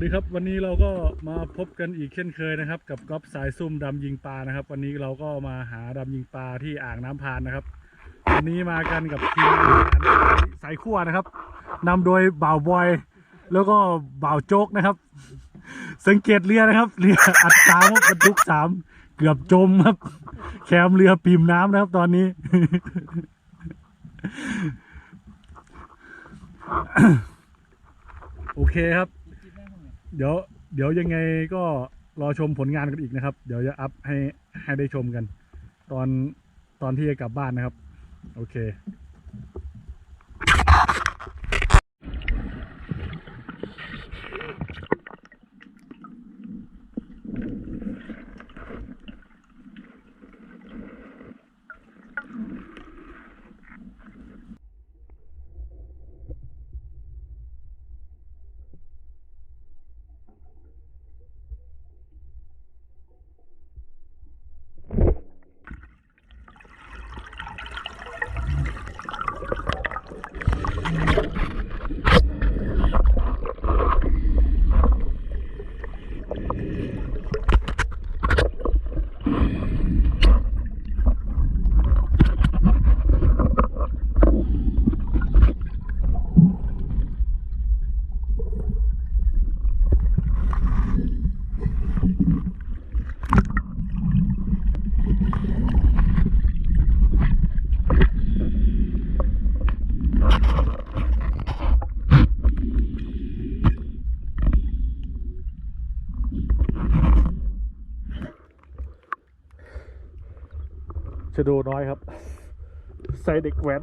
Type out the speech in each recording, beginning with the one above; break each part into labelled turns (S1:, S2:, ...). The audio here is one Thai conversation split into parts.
S1: วัสดีครับวันนี้เราก็มาพบกันอีกเช่นเคยนะครับ กับก๊อฟสายซุ่มดำยิงปลานะครับ วันนี้เราก็มาหาดำยิงปลาที่อ่างน้ำพานนะครับ วันนี้มากันกับทีมสายขั้วนะครับนำโดยบ่าวบอย แล้วก็บ่าวโจ๊กนะครับ สังเกตเรือนะครับเรืออัดสามบรรทุกสามเกือบจมครับ แคมเรือปิ่มน้ำนะครับ ตอนนี้โอเคครับ เดี๋ยวเดี๋ยวยังไงก็รอชมผลงานกันอีกนะครับ เดี๋ยวจะอัพให้ให้ได้ชมกัน ตอนตอนที่จะกลับบ้านนะครับ โอเค ชะโดน้อยครับ ใส่เด็กแว้น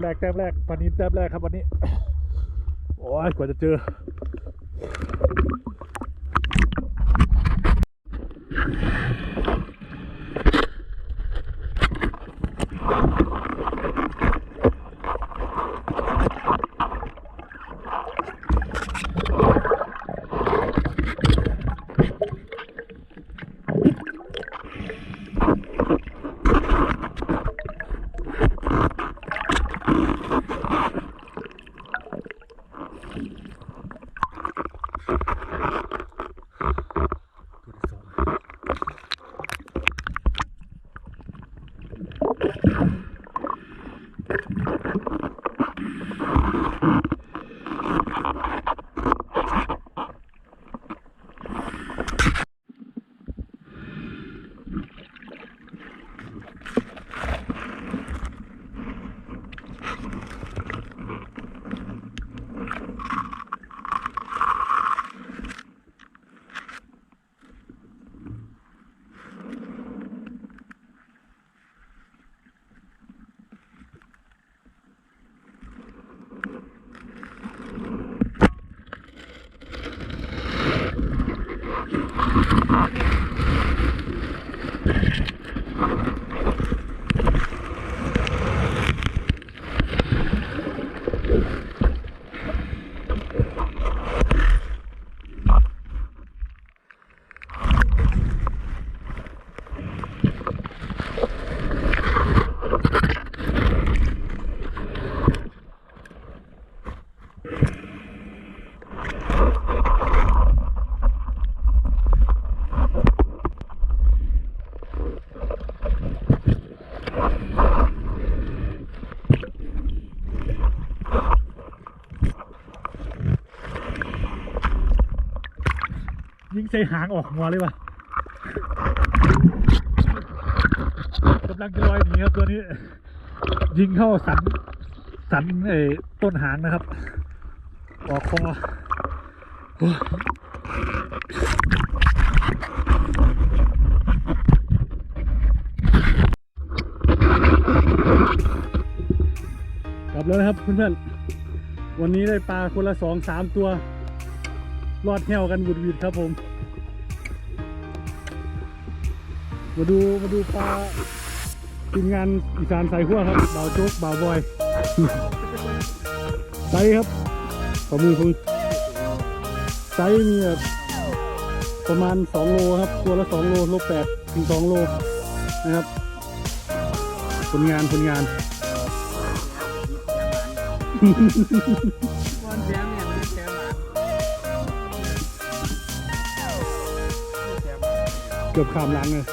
S1: แต้ม แต้มแรกปานินแต้มแรกครับวันนี้ โอ้ยกว่าจะเจอ ยิงใส่หางออกหัวเลยว่ะกำลังจะลอยหนีครับตัวนี้ ยิงเข้าสัน สันไอ้ต้นหางนะครับ ออกคอกลับแล้วนะครับเพื่อนๆ วันนี้ได้ปลาคนละสองสามตัว รอดแหวกันบุดวิดครับผม มาดูมาดูปลาทีมงานอีสานสายขั้วครับบ่าวโจ๊กบ่าวบอยไซส์ครับขอมือคุณไซส์มีแบบประมาณ 2 โลครับตัวละ 2 โลโลแปดถึง2โลนะครับผลงานผลงาน กือบข้ามหลังเลย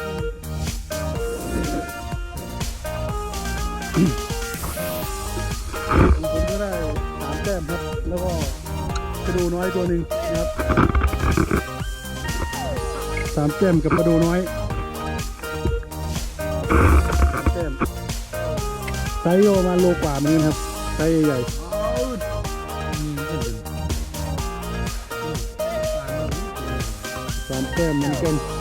S1: ผมก็ได้สามแต้มครับ แล้วก็กระดูน้อยตัวหนึ่งนะครับสามแต้มกับกระดูน้อยสามแต้มไซส์โยมาโลกว่าเหมือนกันครับไซส์ใหญ่สามแต้มเหมือนกัน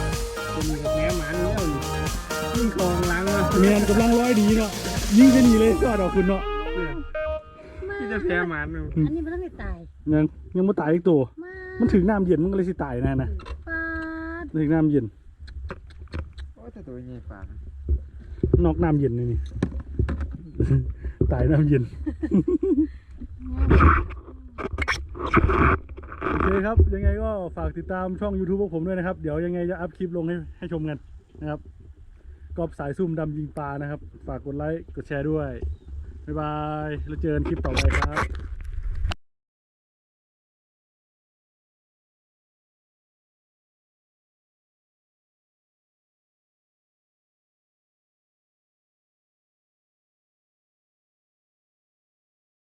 S2: ยิ่งคลองล้างมา
S1: เมียนกำลังร้อยดีเนาะยิงจะหนีเลยก็ดอกคุณเนาะ
S2: ที่จะแซมหลานอยู่
S3: อันนี้มันต้องไม่ตาย
S1: ยังยังไม่ตายอีกตัว มันถึงน้ำเย็นมันก็เลยสิตายแน่นะ
S3: ปาด
S1: ถึงน้ำเย็น
S2: โอ้แต่ตัวใหญ่ปาก
S1: นอกน้ำเย็นนี่นี่ตายน้ำเย็นโอเคครับ ยังไงก็ฝากติดตามช่อง YouTube พวกผมด้วยนะครับ เดี๋ยวยังไงจะอัพคลิปลงให้ให้ชมกันนะครับ กอบสายซุ่มดำยิงปลานะครับ ฝากกดไลค์ กดแชร์ด้วย บ๊ายบาย แล้วเจอกันคลิปต่อไปครับ